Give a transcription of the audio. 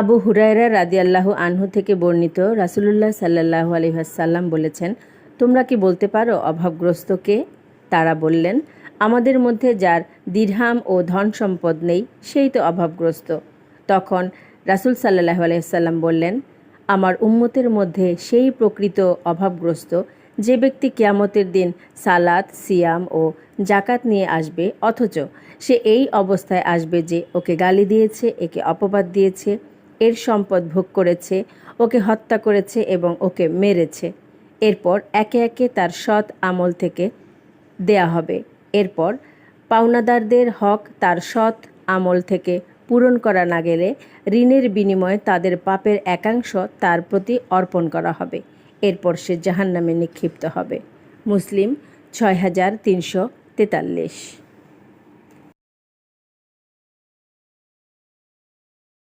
আবু হুরায়রা রাদিয়াল্লাহু আনহু থেকে বর্ণিত রাসূলুল্লাহ সাল্লাল্লাহু আলাইহি ওয়াসাল্লাম বলেছেন, তোমরা কি বলতে পারো অভাবগ্রস্তকে তারা বললেন, আমাদের মধ্যে যার দিরহাম ও ধন সম্পদ নেই, সেই তো অভাবগ্রস্ত। তখন রাসূল সাল্লাল্লাহু আলাইহি বললেন, আমার উম্মতের মধ্যে সেই প্রকৃত অভাবগ্রস্ত, যে ব্যক্তি কিয়ামতের দিন সালাত, সিয়াম ও জাকাত নিয়ে আসবে, অথচ সে এই অবস্থায় আসবে যে ওকে গালি দিয়েছে, একে অপবাদ দিয়েছে এর সম্পদ ভোগ করেছে, ওকে হত্যা করেছে এবং ওকে মেরেছে। এরপর একে একে তার সৎ আমল থেকে দেয়া হবে। এরপর পাওনাদারদের হক তার সৎ আমল থেকে পূরণ করা না গেলে ঋণের বিনিময়ে তাদের পাপের একাংশ তার প্রতি অর্পণ করা হবে। এরপর সে জাহান্নামে নিক্ষিপ্ত হবে। মুসলিম ছয় হাজার তিনশো তেতাল্লিশ।